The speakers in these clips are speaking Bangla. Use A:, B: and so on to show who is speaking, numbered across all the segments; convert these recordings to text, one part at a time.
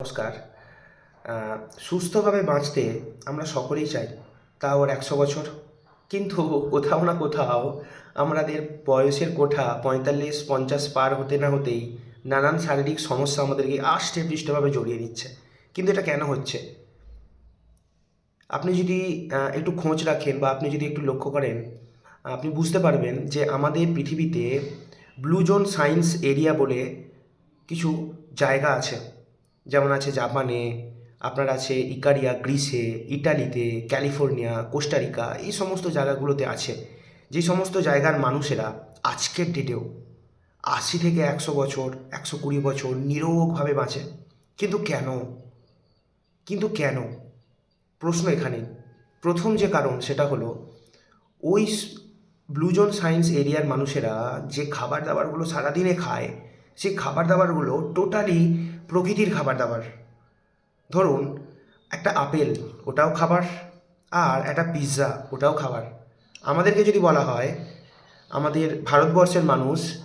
A: নমস্কার। সুস্থভাবে বাঁচতে আমরা সকলেই চাই, তাও একশো বছর। কিন্তু কোথাও না কোথাও আমাদের বয়সের কোঠা পঁয়তাল্লিশ, পঞ্চাশ পার হতে না হতেই নানান শারীরিক সমস্যা আমাদেরকে আষ্টে পৃষ্ঠভাবে জড়িয়ে নিচ্ছে। কিন্তু এটা কেন হচ্ছে? আপনি যদি একটু খোঁজ রাখেন বা আপনি যদি একটু লক্ষ্য করেন, আপনি বুঝতে পারবেন যে আমাদের পৃথিবীতে ব্লু জোন সায়েন্স এরিয়া বলে কিছু জায়গা আছে। যেমন আছে জাপানে, আপনার আছে ইকারিয়া, গ্রিসে, ইটালিতে, ক্যালিফোর্নিয়া, কোস্টারিকা, এই সমস্ত জায়গাগুলোতে আছে। যে সমস্ত জায়গার মানুষেরা আজকের ডেটেও আশি থেকে একশো বছর, একশো কুড়ি বছর নিরোগভাবে বাঁচে। কিন্তু কেন? কিন্তু কেন? প্রশ্ন এখানে। প্রথম যে কারণ সেটা হলো, ওই ব্লুজোন সায়েন্স এরিয়ার মানুষেরা যে খাবার দাবারগুলো সারাদিনে খায় সেই খাবার দাবারগুলো টোটালি প্রকৃতির খাবার দাবার ধরুন, একটা আপেল, ওটাও খাবার, আর একটা পিৎজা ওটাও খাবার। আমাদেরকে যদি বলা হয়, আমাদের ভারতবর্ষের মানুষ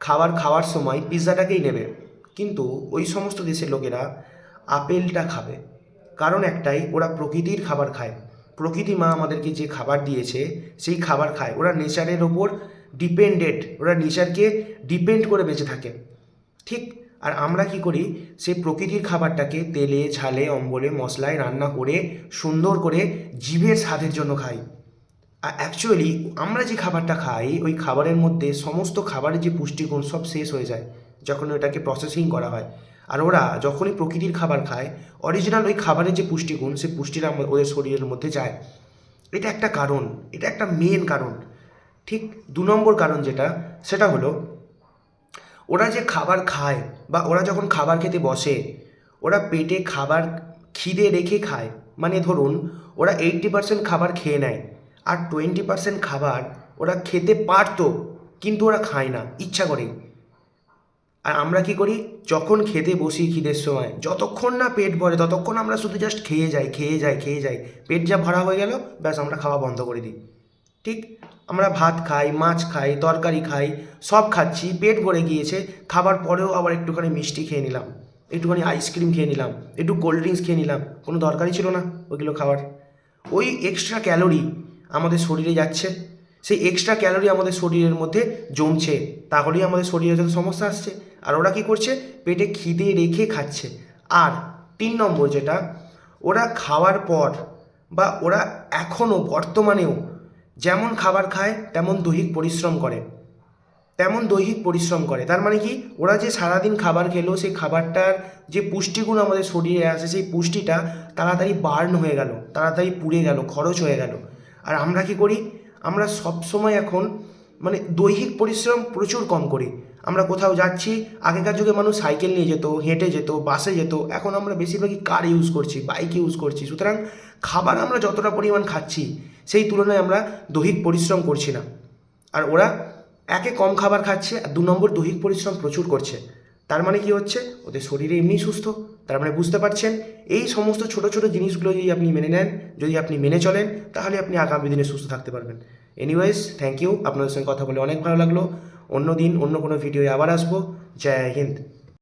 A: খাবার খাওয়ার সময় পিৎজাটাকেই নেবে। কিন্তু ওই সমস্ত দেশের লোকেরা আপেলটা খাবে। কারণ একটাই, ওরা প্রকৃতির খাবার খায়। প্রকৃতি মা আমাদেরকে যে খাবার দিয়েছে, সেই খাবার খায়। ওরা নেচারের ওপর ডিপেন্ডেড ওরা নেচারকে ডিপেন্ড করে বেঁচে থাকে। ঠিক? আর আমরা কি করি? সেই প্রকৃতির খাবারটাকে তেলে, ঝালে, অম্বলে, মশলায় রান্না করে, সুন্দর করে জিভের স্বাদের জন্য খাই। আর অ্যাকচুয়ালি আমরা যে খাবারটা খাই, ওই খাবারের মধ্যে সমস্ত খাবারের যে পুষ্টিগুণ সব শেষ হয়ে যায়, যখন ওটাকে প্রসেসিং করা হয়। আর ওরা যখনই প্রকৃতির খাবার খায় অরিজিনাল ওই খাবারের যে পুষ্টিগুণ, সেই পুষ্টিটা ওদের শরীরের মধ্যে যায়। এটা একটা কারণ, এটা একটা মেন কারণ। ঠিক দু নম্বর কারণ যেটা, সেটা হলো, ওরা যে খাবার খায় বা ওরা যখন খাবার খেতে বসে, ওরা পেটে খাবার খিদে রেখে খায়। মানে ধরুন, ওরা এইট্টি পার্সেন্ট খাবার খেয়ে নেয় আর টোয়েন্টি পার্সেন্ট খাবার ওরা খেতে পারতো, কিন্তু ওরা খায় না, ইচ্ছা করে। আর আমরা কি করি? যখন খেতে বসি খিদের সময়, যতক্ষণ না পেট ভরে, ততক্ষণ আমরা শুধু জাস্ট খেয়ে যাই খেয়ে যাই খেয়ে যাই, পেট যা ভরা হয়ে গেল, ব্যাস আমরা খাওয়া বন্ধ করে দিই। ঠিক? আমরা ভাত খাই, মাছ খাই, তরকারি খাই, সব খাচ্ছি। পেট ভরে গিয়েছে। খাবার পরেও আবার একটুখানি মিষ্টি খেয়ে নিলাম। একটুখানি আইসক্রিম খেয়ে নিলাম। একটু কোল্ড ড্রিঙ্কস খেয়ে নিলাম। কোনো দরকারই ছিল না ওইগুলো খাওয়ার। ওই এক্সট্রা ক্যালোরি আমাদের শরীরে যাচ্ছে। সেই এক্সট্রা ক্যালোরি আমাদের শরীরের মধ্যে জমছে। তাহলেই আমাদের শরীরে যত সমস্যা আসছে। আর ওরা কি করছে? পেটে খিদে রেখে খাচ্ছে। আর তিন নম্বর যেটা, ওরা খাওয়ার পর বা ওরা এখনও বর্তমানেও যেমন খাবার খায়, তেমন দৈহিক পরিশ্রম করে। তেমন দৈহিক পরিশ্রম করে। তার মানে কি? ওরা যে সারাদিন খাবার খেলো, সেই খাবারটার যে পুষ্টিগুণ আমাদের শরীরে আসে সেই পুষ্টিটা তাড়াতাড়ি বার্ন হয়ে গেল, তাড়াতাড়ি পুড়ে গেল, খরচ হয়ে গেল। আর আমরা কি করি? আমরা সব সময় এখন মানে দৈহিক পরিশ্রম প্রচুর কম করি। আমরা কোথাও যাচ্ছি, আগেকার যুগে মানুষ সাইকেল নিয়ে যেত, হেঁটে যেত, বাসে যেত, এখন আমরা বেশিরভাগই কার ইউজ করছি বাইক ইউজ করছি। সুতরাং খাবার আমরা যতটা পরিমাণ খাচ্ছি সেই তুলনায় আমরা দৈহিক পরিশ্রম করছি না। আর ওরা একে কম খাবার খাচ্ছে, আর দু নম্বর দৈহিক পরিশ্রম প্রচুর করছে। তার মানে কি হচ্ছে? ওদের শরীরে এমনি সুস্থ। তার মানে বুঝতে পারছেন? এই সমস্ত ছোট ছোট জিনিসগুলো যদি আপনি মেনে নেন, যদি আপনি মেনে চলেন, তাহলে আপনি আগামী দিনে সুস্থ থাকতে পারবেন। এনিওয়েজ থ্যাংক ইউ আপনাদের সঙ্গে কথা বলে অনেক ভালো লাগল। অন্য দিন অন্য কোনো ভিডিও আবার আসব। জয় হিন্দ।